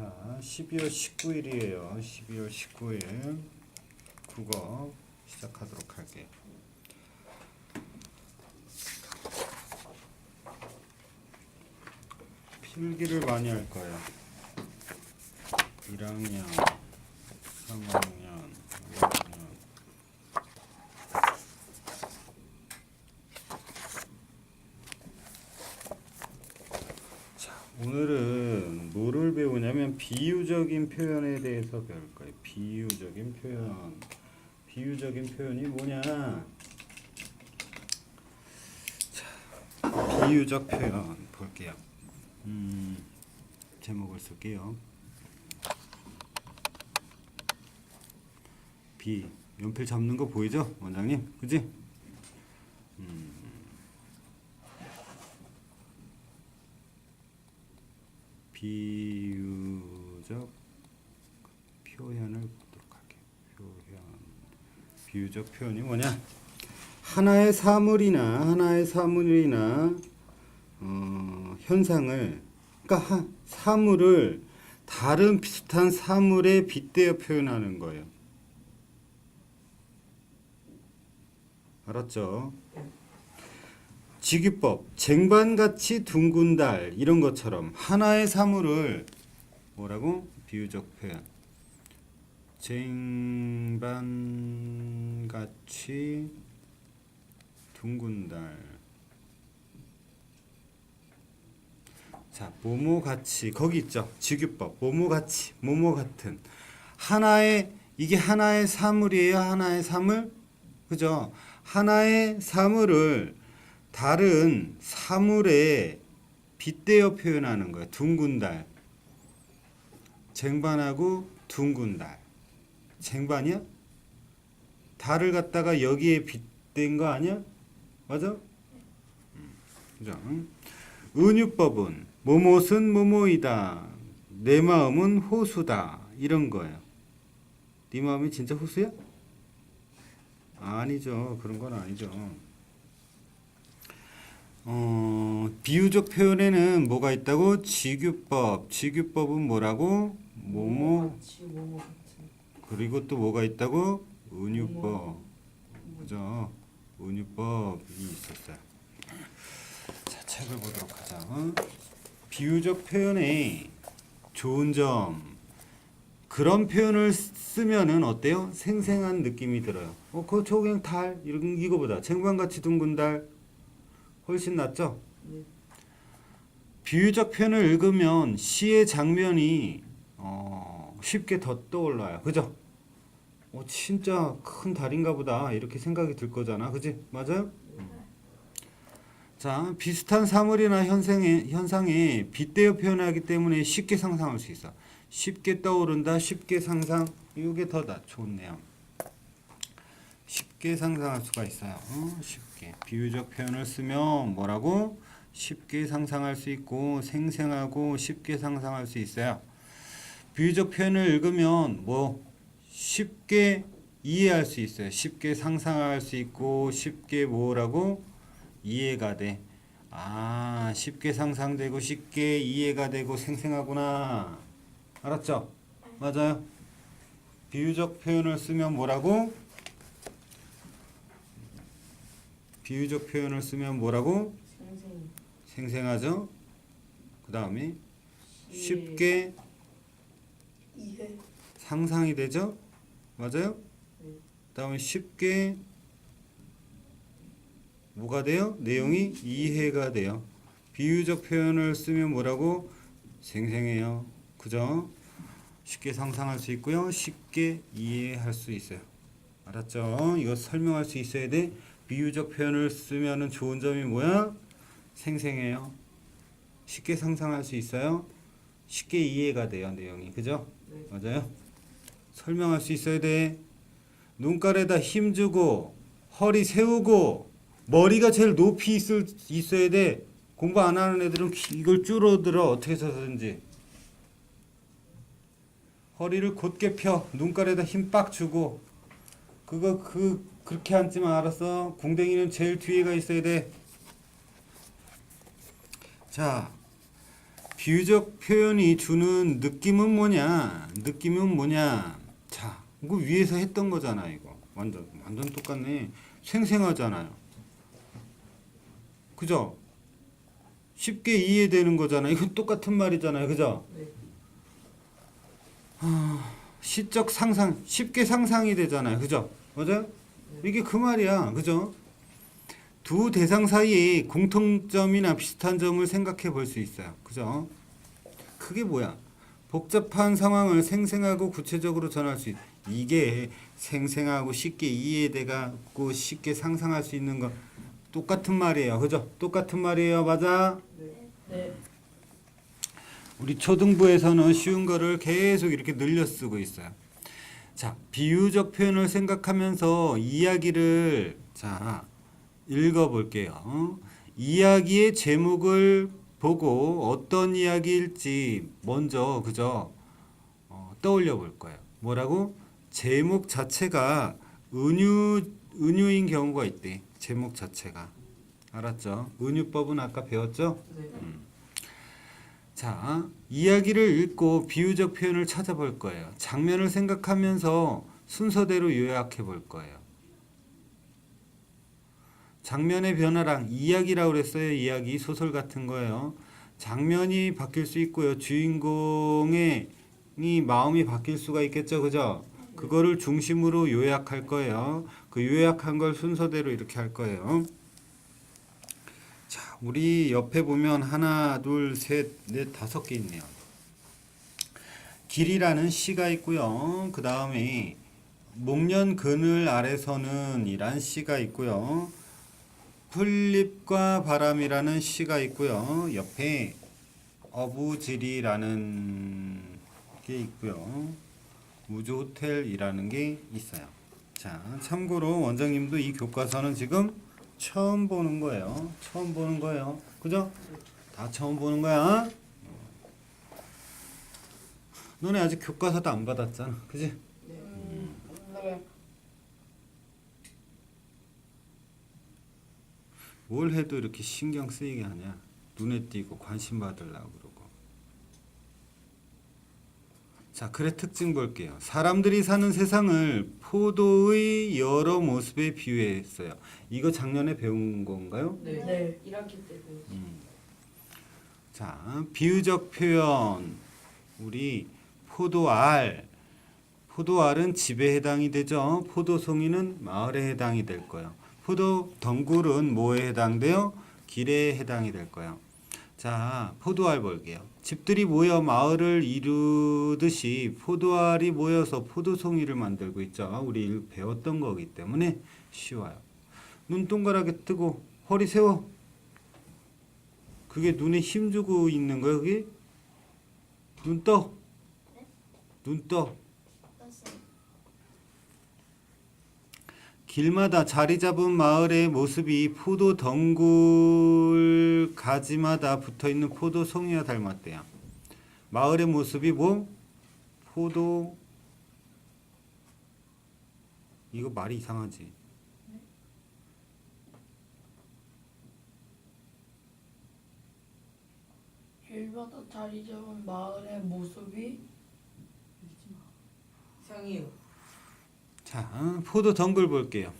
자, 12월 19일이에요. 12월 19일 국어 시작하도록 할게요. 필기를 많이 할 거예요. 1학년, 3학년, 5학년. 자, 오늘은 뭐를 배우냐면 비유적인 표현에 대해서 배울 거예요. 비유적인 표현. 비유적인 표현이 뭐냐? 자, 비유적 표현 볼게요. 음, 제목을 쓸게요. 비 연필 잡는 거 보이죠, 원장님? 그지? 음. 비유적 표현을 보도록 할게요. 표현. 비유적 표현이 뭐냐? 하나의 사물이나 하나의 사물이나 어, 현상을 그러니까 하, 사물을 다른 비슷한 사물에 빗대어 표현하는 거예요. 알았죠? 직유법, 쟁반같이 둥근 달 이런 것처럼 하나의 사물을 뭐라고? 비유적 표현. 쟁반같이 둥근 달. 자, 모모 같이 거기 있죠. 직유법. 모모 같이, 모모 같은 하나의 이게 하나의 사물이에요. 하나의 사물. 그죠? 하나의 사물을 다른 사물에 빗대어 표현하는 거예요. 둥근 달. 쟁반하고 둥근 달. 쟁반이야? 달을 갖다가 여기에 빗댄 거 아니야? 맞아? 음, 그죠? 은유법은 뭐뭇은 뭐뭐이다. 내 마음은 호수다. 이런 거예요. 네 마음이 진짜 호수야? 아니죠. 그런 건 아니죠. 어, 비유적 표현에는 뭐가 있다고? 직유법. 직유법은 뭐라고? 뭐뭐 그리고 또 뭐가 있다고? 은유법. 그죠? 은유법이 있었어요. 자, 책을 보도록 하자. 어? 비유적 표현의 좋은 점. 그런 표현을 쓰면은 어때요? 생생한 느낌이 들어요. 어, 그거 저 그냥 달 이런 이거보다 쟁반같이 둥근 달 훨씬 낫죠? 네. 비유적 표현을 읽으면 시의 장면이 어, 쉽게 더 떠올라요. 그죠? 어, 진짜 큰 달인가 보다. 이렇게 생각이 들 거잖아. 그지? 맞아요? 자, 비슷한 사물이나 현상에, 현상에 빗대어 표현하기 때문에 쉽게 상상할 수 있어. 쉽게 떠오른다, 쉽게 상상. 이게 더 나, 좋네요. 쉽게 상상할 수가 있어요. 어, 쉽게. 비유적 표현을 쓰면 뭐라고? 쉽게 상상할 수 있고 생생하고 쉽게 상상할 수 있어요. 비유적 표현을 읽으면 뭐 쉽게 이해할 수 있어요. 쉽게 상상할 수 있고 쉽게 뭐라고 이해가 돼. 아, 쉽게 상상되고 쉽게 이해가 되고 생생하구나. 알았죠? 맞아요. 비유적 표현을 쓰면 뭐라고? 비유적 표현을 쓰면 뭐라고? 생생 생생하죠? 그 다음에 쉽게 이해 상상이 되죠? 맞아요? 네. 다음에 쉽게 뭐가 돼요? 내용이 이해가 돼요. 비유적 표현을 쓰면 뭐라고? 생생해요. 그죠? 쉽게 상상할 수 있고요. 쉽게 이해할 수 있어요. 알았죠? 이거 설명할 수 있어야 돼. 비유적 표현을 쓰면은 좋은 점이 뭐야? 생생해요. 쉽게 상상할 수 있어요. 쉽게 이해가 돼요, 내용이. 그죠? 네. 맞아요? 설명할 수 있어야 돼. 눈깔에다 힘주고 허리 세우고 머리가 제일 높이 있을 있어야 돼. 공부 안 하는 애들은 기- 이걸 줄어들어 어떻게 해서든지. 허리를 곧게 펴 눈깔에다 힘 빡 주고 그거 그 그렇게 앉지만 알았어. 궁뎅이는 제일 뒤에가 있어야 돼. 자, 비유적 표현이 주는 느낌은 뭐냐? 느낌은 뭐냐? 자, 이거 위에서 했던 거잖아, 이거. 완전 완전 똑같네. 생생하잖아요. 그죠? 쉽게 이해되는 거잖아. 이거 똑같은 말이잖아요. 그죠? 네. 시적 상상 쉽게 상상이 되잖아요. 그죠? 맞아요? 이게 그 말이야. 그죠? 두 대상 사이에 공통점이나 비슷한 점을 생각해 볼 수 있어요. 그죠? 그게 뭐야? 복잡한 상황을 생생하고 구체적으로 전할 수 있. 이게 생생하고 쉽게 이해돼가고 쉽게 상상할 수 있는 거 똑같은 말이에요. 그죠? 똑같은 말이에요. 맞아? 네. 우리 초등부에서는 쉬운 거를 계속 이렇게 늘려 쓰고 있어요. 자, 비유적 표현을 생각하면서 이야기를 자, 읽어 볼게요. 이야기의 제목을 보고 어떤 이야기일지 먼저 그저 어, 떠올려 볼 거예요. 뭐라고? 제목 자체가 은유 은유인 경우가 있대. 제목 자체가. 알았죠? 은유법은 아까 배웠죠? 네. 자, 이야기를 읽고 비유적 표현을 찾아볼 거예요. 장면을 생각하면서 순서대로 요약해 볼 거예요. 장면의 변화랑 이야기라고 그랬어요. 이야기, 소설 같은 거예요. 장면이 바뀔 수 있고요. 주인공의 이 마음이 바뀔 수가 있겠죠. 그죠? 그거를 중심으로 요약할 거예요. 그 요약한 걸 순서대로 이렇게 할 거예요. 자, 우리 옆에 보면 하나, 둘, 셋, 넷, 다섯 개 있네요. 길이라는 시가 있고요. 그 다음에 목련 그늘 아래서는 이란 시가 있고요. 풀잎과 바람이라는 시가 있고요. 옆에 어부지리라는 게 있고요. 우주 호텔이라는 게 있어요. 자, 참고로 원장님도 이 교과서는 지금 처음 보는 거예요. 처음 보는 거예요. 그죠? 다 처음 보는 거야. 너네 아직 교과서도 안 받았잖아. 그지? 네. 뭘 해도 이렇게 신경 쓰이게 하냐? 눈에 띄고 관심 받으려고 그러고. 자, 글의 특징 볼게요. 사람들이 사는 세상을 포도의 여러 모습에 비유했어요. 이거 작년에 배운 건가요? 네. 네. 1학기 때 배웠어요. 자, 비유적 표현. 우리 포도알. 포도알은 집에 해당이 되죠. 포도송이는 마을에 해당이 될 거예요. 포도 덩굴은 뭐에 해당돼요? 길에 해당이 될 거예요. 자, 포도알 볼게요. 집들이 모여 마을을 이루듯이 포도알이 모여서 포도송이를 만들고 있죠. 우리 일- 배웠던 거기 때문에 쉬워요. 눈 동그랗게 뜨고 허리 세워. 그게 눈에 힘 주고 있는 거야, 그게? 눈 떠. 눈 떠. 길마다 자리 잡은 마을의 모습이 포도 덩굴 가지마다 붙어 있는 포도 송이와 닮았대요. 마을의 모습이 뭐? 포도 이거 말이 이상하지. 길마다 자리 잡은 마을의 모습이 이상해요. 자, 포도 덩굴 볼게요.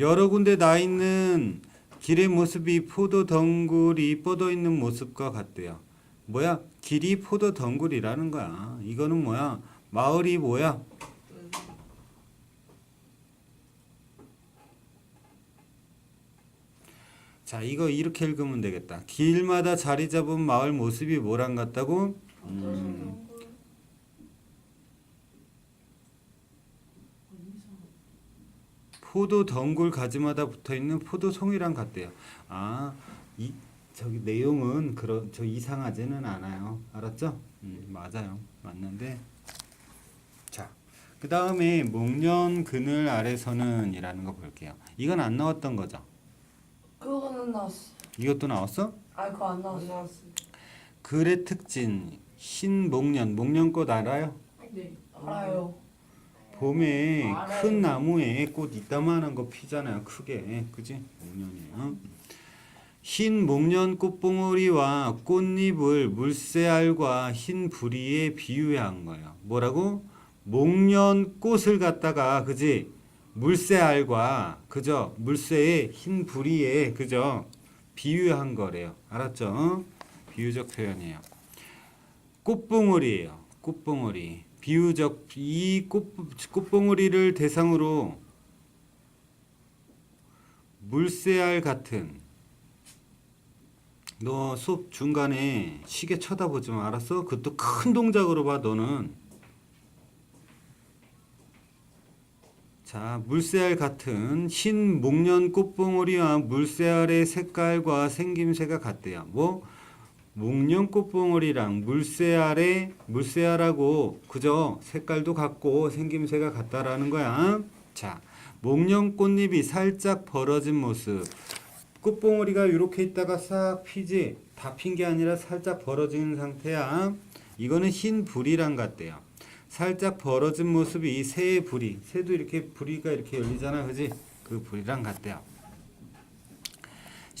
여러 군데 나 있는 길의 모습이 포도 덩굴이 뻗어 있는 모습과 같대요. 뭐야? 길이 포도 덩굴이라는 거야. 이거는 뭐야? 마을이 뭐야? 자, 이거 이렇게 읽으면 되겠다. 길마다 자리 잡은 마을 모습이 뭐랑 같다고? 음, 포도 덩굴 가지마다 붙어 있는 포도 송이랑 같대요. 아, 이 저기 내용은 그런 저 이상하지는 않아요. 알았죠? 음, 맞아요. 맞는데 자, 그 다음에 목련 그늘 아래서는이라는 거 볼게요. 이건 안 나왔던 거죠? 그거는 나왔어. 이것도 나왔어? 아 그거 안안 나왔어. 나왔어요. 글의 특징 흰 목련 목련꽃 알아요? 네. 알아요. 봄에. 큰 나무에 꽃 이따만한 거 피잖아요. 크게. 그지? 목련이에요. 흰 목련 꽃봉오리와 꽃잎을 물새알과 흰 부리에 비유한 거예요. 뭐라고? 목련 꽃을 갖다가 그지? 물새알과 그죠? 물새의 흰 부리에 그죠? 비유한 거래요. 알았죠? 비유적 표현이에요. 꽃봉오리예요. 꽃봉오리. 비유적 이 꽃, 꽃봉오리를 대상으로 물새알 같은 너 수업 중간에 시계 쳐다보지 마. 알았어? 그것도 큰 동작으로 봐 너는. 자 물새알 같은 흰 목련 꽃봉오리와 물새알의 색깔과 생김새가 같대요. 뭐 목련 꽃봉오리랑 물새알의 물새알하고 그저 색깔도 같고 생김새가 같다라는 거야 자 목련 꽃잎이 살짝 벌어진 모습 꽃봉오리가 이렇게 있다가 싹 피지 다 핀 게 아니라 살짝 벌어진 상태야. 이거는 흰 불이랑 같대요. 살짝 벌어진 모습이 새의 불이 새도 이렇게 불이가 이렇게 열리잖아, 그지? 그 불이랑 같대요.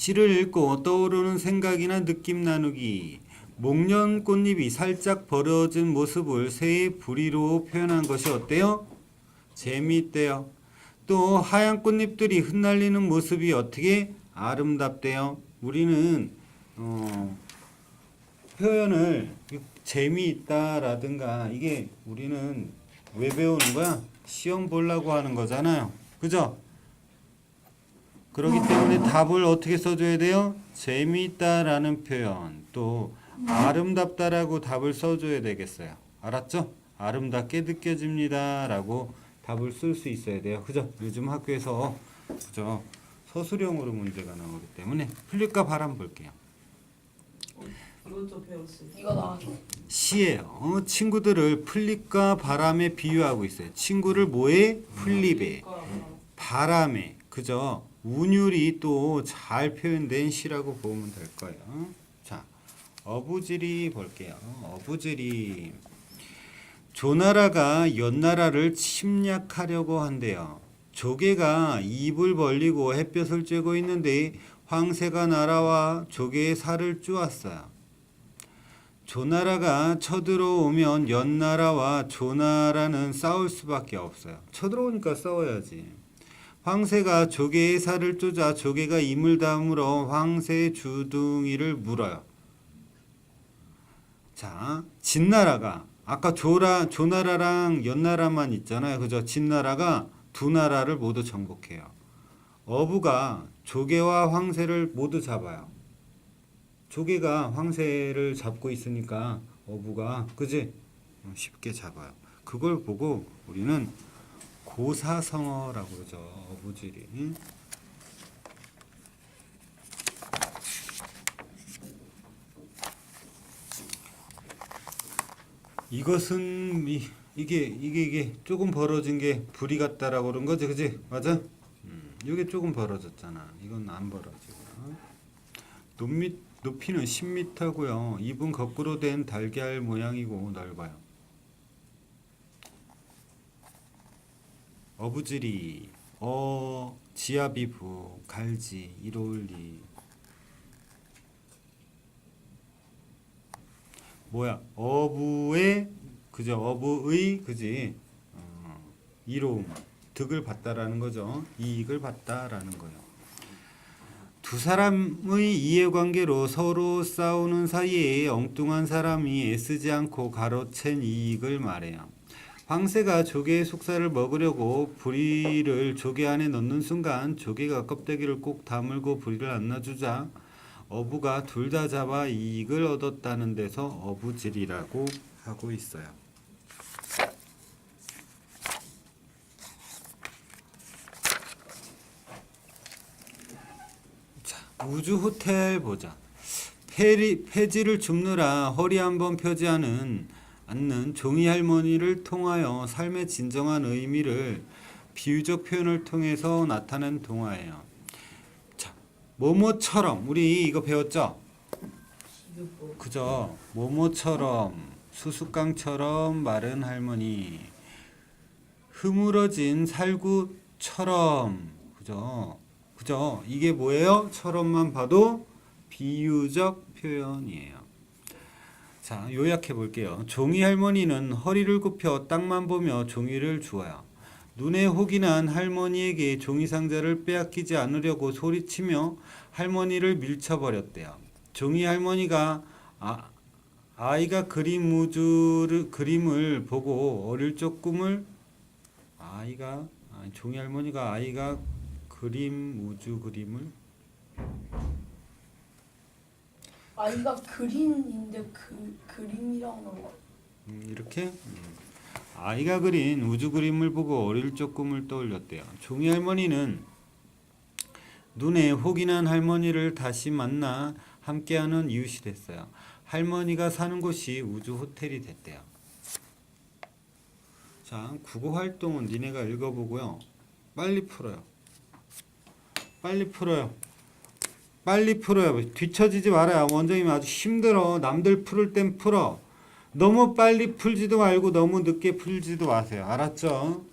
시를 읽고 떠오르는 생각이나 느낌 나누기. 목련 꽃잎이 살짝 벌어진 모습을 새의 불이로 표현한 것이 어때요? 재미있대요. 또 하얀 꽃잎들이 흩날리는 모습이 어떻게 아름답대요. 우리는 어, 표현을 재미있다라든가 이게 우리는 왜 배우는 거야? 시험 보려고 하는 거잖아요. 그죠? 그렇기 때문에 답을 어떻게 써줘야 돼요? 재미있다라는 표현 또 아름답다라고 답을 써줘야 되겠어요. 알았죠? 아름답게 느껴집니다라고 답을 쓸 수 있어야 돼요. 그죠? 요즘 학교에서 그죠? 서술형으로 문제가 나오기 때문에 풀릴까 바람 볼게요. 이것도 배웠어요. 이거 나왔어. 시예요. 어, 친구들을 풀립과 바람에 비유하고 있어요. 친구를 뭐에? 풀립에. 바람에. 그죠? 운율이 또 잘 표현된 시라고 보면 될 거예요. 자, 어부지리 볼게요. 어부지리. 조나라가 연나라를 침략하려고 한대요. 조개가 입을 벌리고 햇볕을 쬐고 있는데 황새가 날아와 조개의 살을 쪼았어요. 조나라가 쳐들어오면 연나라와 조나라는 싸울 수밖에 없어요. 쳐들어오니까 싸워야지. 황새가 조개의 살을 쪼자 조개가 이물 다음으로 황새의 주둥이를 물어요. 자, 진나라가 아까 조라 조나라랑 연나라만 있잖아요. 그죠? 진나라가 두 나라를 모두 정복해요. 어부가 조개와 황새를 모두 잡아요. 조개가 황새를 잡고 있으니까 어부가 그지 어, 쉽게 잡아요. 그걸 보고 우리는 고사성어라고 그러죠. 어부지리. 이것은 이, 이게 이게 이게 조금 벌어진 게 불이 같다라고 그런 거지, 그지? 맞아? 음, 이게 조금 벌어졌잖아. 이건 안 벌어지고. 높이, 높이는 10m고요. 입은 거꾸로 된 달걀 모양이고 넓어요. 어부지리, 어, 지아비부, 갈지, 이로울리. 뭐야? 어부의 그죠? 어부의 그지? 어, 이로움, 득을 봤다라는 거죠. 이익을 봤다라는 거예요. 두 사람의 이해관계로 서로 싸우는 사이에 엉뚱한 사람이 애쓰지 않고 가로챈 이익을 말해요. 황새가 조개의 속살을 먹으려고 부리를 조개 안에 넣는 순간 조개가 껍데기를 꼭 다물고 부리를 안 놔주자 어부가 둘 다 잡아 이익을 얻었다는 데서 어부질이라고 하고 있어요. 자, 우주 호텔 보자. 폐지를 줍느라 허리 한번 펴지 않은 않는 종이 할머니를 통하여 삶의 진정한 의미를 비유적 표현을 통해서 나타낸 동화예요. 자, 뭐뭐처럼 우리 이거 배웠죠? 그죠? 모모처럼 수수깡처럼 마른 할머니 흐물어진 살구처럼 그죠? 그죠? 이게 뭐예요? 처럼만 봐도 비유적 표현이에요. 자, 요약해 볼게요. 종이 할머니는 허리를 굽혀 땅만 보며 종이를 주어요. 눈에 혹이 난 할머니에게 종이 상자를 빼앗기지 않으려고 소리치며 할머니를 밀쳐버렸대요. 종이 할머니가 아, 아이가 그림 우주를 그림을 보고 어릴 적 꿈을 아이가 아니, 종이 할머니가 아이가 그림 우주 그림을 아이가 그림인데 그 그림이라는 거. 음, 이렇게 음. 아이가 그린 우주 그림을 보고 어릴 적 꿈을 떠올렸대요. 종이 할머니는 눈에 혹이 난 활머니를 다시 만나 함께하는 이웃이 됐어요. 할머니가 사는 곳이 우주 호텔이 됐대요. 자, 국어 활동은 니네가 읽어보고요. 빨리 풀어요. 빨리 풀어요. 빨리 풀어요. 뒤처지지 말아요. 원장님이 아주 힘들어. 남들 풀을 땐 풀어. 너무 빨리 풀지도 말고 너무 늦게 풀지도 마세요. 알았죠?